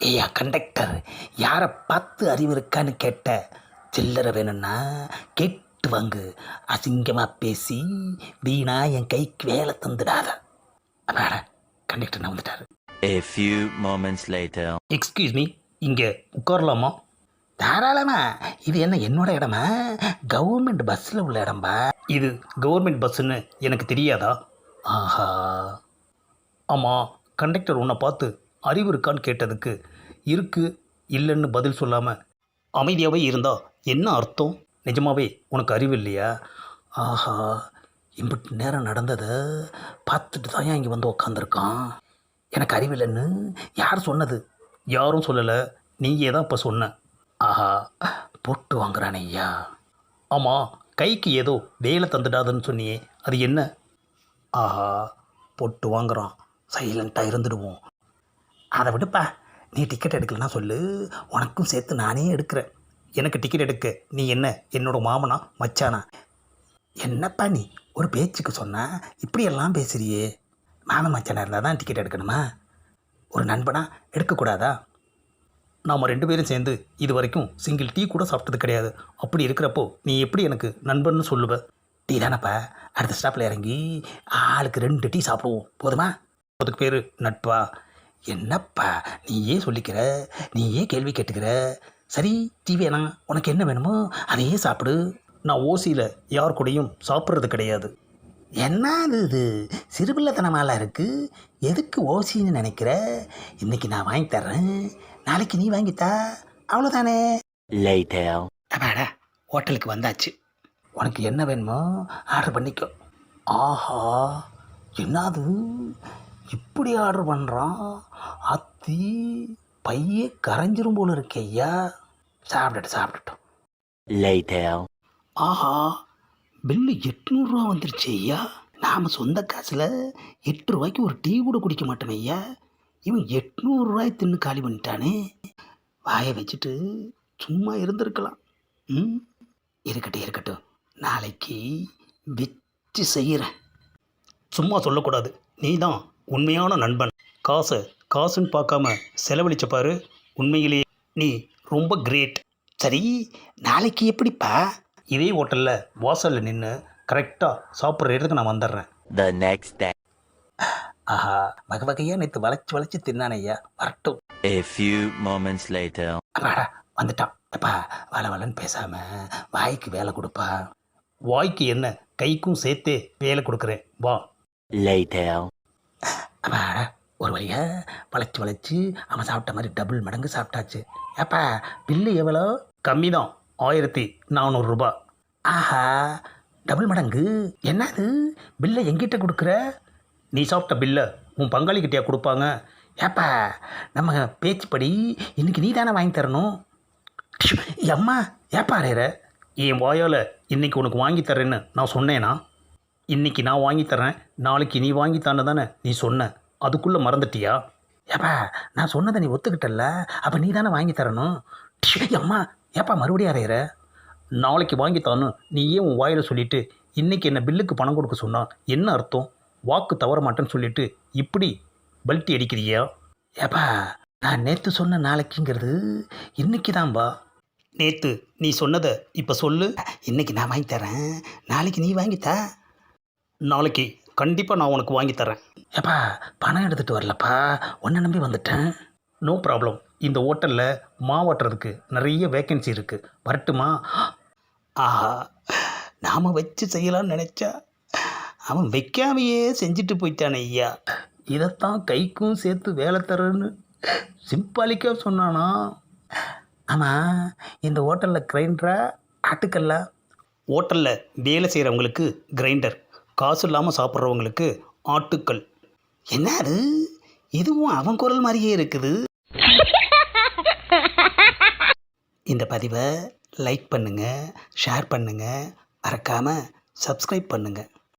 ஏய்யா கண்டக்டர் யாரை பார்த்து அறிவு இருக்கான்னு கேட்ட சில்லறை வேணும்னா கேட்டு வாங்கு. அசிங்கமாக பேசி வீணா என் கைக்கு வேலை தந்துடாத. அப்பாடா கண்டக்டர் நான் வந்துட்டாரு. A few moments later. Excuse me இங்கே உட்காரலாமா? தாராளமா இது என்ன என்னோட இடமா? கவர்மெண்ட் பஸ்ஸில் உள்ள இடம்பா? இது கவர்மெண்ட் பஸ்ஸுன்னு எனக்கு தெரியாதா? ஆஹா. ஆமாம் கண்டக்டர் உன்னை பார்த்து அறிவு இருக்கான்னு கேட்டதுக்கு இருக்கு இல்லைன்னு பதில் சொல்லாமல் அமைதியாகவே இருந்தால் என்ன அர்த்தம்? நிஜமாவே உனக்கு அறிவு இல்லையா? ஆஹா இம்பிட்டு நேரம் நடந்ததை பார்த்துட்டு தான் இங்கே வந்து உக்காந்துருக்கான்? எனக்கு அறிவில்லைன்னு யார் சொன்னது? யாரும் சொல்லலை. நீயே தான் இப்போ சொன்ன. ஆஹா போட்டு வாங்குறானே ஐயா. ஆமாம் கைக்கு ஏதோ வேலை தந்துடாதுன்னு சொன்னியே அது என்ன? ஆஹா பொட்டு வாங்குறான். சைலண்ட்டாக இருந்துடுவோம். அதை விடுப்பா. நீ டிக்கெட் எடுக்கலன்னா சொல்லு. உனக்கும் சேர்த்து நானே எடுக்கிறேன். எனக்கு டிக்கெட் எடுக்க. நீ என்ன? என்னோட மாமனா? மச்சானா? என்னப்பா நீ? ஒரு பேச்சுக்கு சொன்னால் இப்படியெல்லாம் பேசுறியே. மாமன் மச்சானா இருந்தால் தான் டிக்கெட் எடுக்கணுமா? ஒரு நண்பனா? எடுக்கக்கூடாதா? நாம் ரெண்டு பேரும் சேர்ந்து இது வரைக்கும் சிங்கிள் டீ கூட சாப்பிட்டது கிடையாது. அப்படி இருக்கிறப்போ நீ எப்படி எனக்கு நண்பன்னு சொல்லுவ? டீ தானப்பா. அடுத்த ஸ்டாப்பில் இறங்கி ஆளுக்கு ரெண்டு டீ சாப்பிடுவோம். போதுமா? அதுக்கு பேர் நட்பா? என்னப்பா நீயே சொல்லிக்கிற நீயே கேள்வி கேட்டுக்கிற. சரி டீ வேணாம் உனக்கு என்ன வேணுமோ அதையே சாப்பிடு. நான் ஓசியில் யார் கூடயும் சாப்பிட்றது கிடையாது. என்ன இது? சிறுபிள்ளைத்தனமாலாம் இருக்குது எதுக்கு ஓசின்னு நினைக்கிற? இன்னைக்கு நான் வாங்கி தர்றேன். நாளைக்கு நீ வாங்கித்தா. அவ்வளோதானே. அப்பாடா ஹோட்டலுக்கு வந்தாச்சு. உனக்கு என்ன வேணுமோ ஆர்டர் பண்ணிக்கோ. ஆஹா என்னது? இப்படி ஆர்டர் பண்ணுறான் அத்தி பையே கரைஞ்சிரும் போல இருக்கே ஐயா. சாப்பிட்டுட்டு சாப்பிட்டுட்டோம். ஆஹா பில்லு எட்நூறுரூவா வந்துருச்சு ஐயா. நாம் சொந்த காசில் எட்டு ரூபாய்க்கு ஒரு டீ கூட குடிக்க மாட்டோமே ஐயா. இவன் எட்நூறுரூவாய் தின்னு காலி பண்ணிட்டானே. வாயை வச்சுட்டு சும்மா இருந்திருக்கலாம். ம்? இருக்கட்டும் இருக்கட்டும். நாளைக்கு வச்சு செய்கிறேன் சும்மா சொல்லக்கூடாது. நீ தான் உண்மையான நண்பன். காசை காசுன்னு பார்க்காம செலவழிச்ச பாரு உண்மையிலேயே நீ ரொம்ப கிரேட். சரி நாளைக்கு எப்படிப்பா? இதே ஹோட்டலில் வாசலில் நின்று கரெக்டாக சாப்பிட்ற இடத்துக்கு நான் வந்துடுறேன். The next day. ஆஹா வகை வகையாக நேற்று வளைச்சி வளைச்சி தின்னானே ஐயா வரட்டும். A few moments later. வந்துட்டான். அப்பா வள வளன்னு பேசாம வாய்க்கு வேலை கொடுப்பா. வாய்க்கு என்ன? கைக்கும் சேர்த்தே வேலை கொடுக்குறேன். வா. Later. அப்பாடா ஒரு வழியா வளைச்சி வளைச்சி அவன் சாப்பிட்ட மாதிரி டபுள் மடங்கு சாப்பிட்டாச்சு. ஏப்பா பில்லு எவ்வளோ? கம்மி தான் ஆயிரத்தி நானூறுரூபா ஆஹா டபுள் மடங்கு? என்னது? பில்லை எங்கிட்ட கொடுக்குற? நீ சாப்பிட்ட பில்லை உன் பங்காளிக்கிட்டயா கொடுப்பாங்க? ஏப்பா நம்ம பேச்சுப்படி இன்னைக்கு நீ தானே வாங்கி தரணும்? அம்மா ஏப்பா அறையிற என் வாயால் இன்னைக்கு உனக்கு வாங்கி தரேன்னு நான் சொன்னேனா? இன்னைக்கு நான் வாங்கித்தரேன் நாளைக்கு நீ வாங்கித்தானே தானே நீ சொன்ன. அதுக்குள்ளே மறந்துட்டியா? ஏப்பா நான் சொன்னதை நீ ஒத்துக்கிட்டல அப்போ நீ தானே வாங்கித்தரணும் அம்மா ஏப்பா மறுபடியும் அறையிற? நாளைக்கு வாங்கி தானு நீ ஏன் உன் வாயில் சொல்லிட்டு இன்றைக்கி என்னை பில்லுக்கு பணம் கொடுக்க சொன்னா என்ன அர்த்தம்? வாக்கு தவற மாட்டேன்னு சொல்லிட்டு இப்படி பல்ட்டி அடிக்கிறியா? ஏப்பா நான் நேற்று சொன்ன நாளைக்குங்கிறது இன்னைக்கு தான்பா. நேற்று நீ சொன்னதை இப்போ சொல்லு. இன்னைக்கு நான் வாங்கி தரேன் நாளைக்கு நீ வாங்கித்தா. நாளைக்கு கண்டிப்பாக நான் உனக்கு வாங்கி தரேன். ஏப்பா பணம் எடுத்துகிட்டு வரலப்பா. உன்னை நம்பி வந்துட்டேன். நோ ப்ராப்ளம் இந்த ஹோட்டலில் மாவாட்டுறதுக்கு நிறைய வேக்கன்சி இருக்குது வரட்டுமா? ஆஹா நாம் வச்சு செய்யலாம்னு நினச்சா அவன் வைக்காமையே செஞ்சுட்டு போயிட்டானே ஐயா. இதைத்தான் கைக்கும் சேர்த்து வேலை தரேன்னு சிம்பாலிக்காக சொன்னானா? ஆமாம் இந்த ஹோட்டலில் கிரைண்டரா ஆட்டுக்கல்லா? ஹோட்டலில் வேலை செய்கிறவங்களுக்கு கிரைண்டர் காசு இல்லாமல் சாப்பிட்றவங்களுக்கு ஆட்டுக்கல் என்ன அது இதுவும் அவன் குரல் மாதிரியே இருக்குது. இந்த பதிவை லைக் பண்ணுங்கள் ஷேர் பண்ணுங்கள் மறக்காமல் சப்ஸ்கிரைப் பண்ணுங்கள்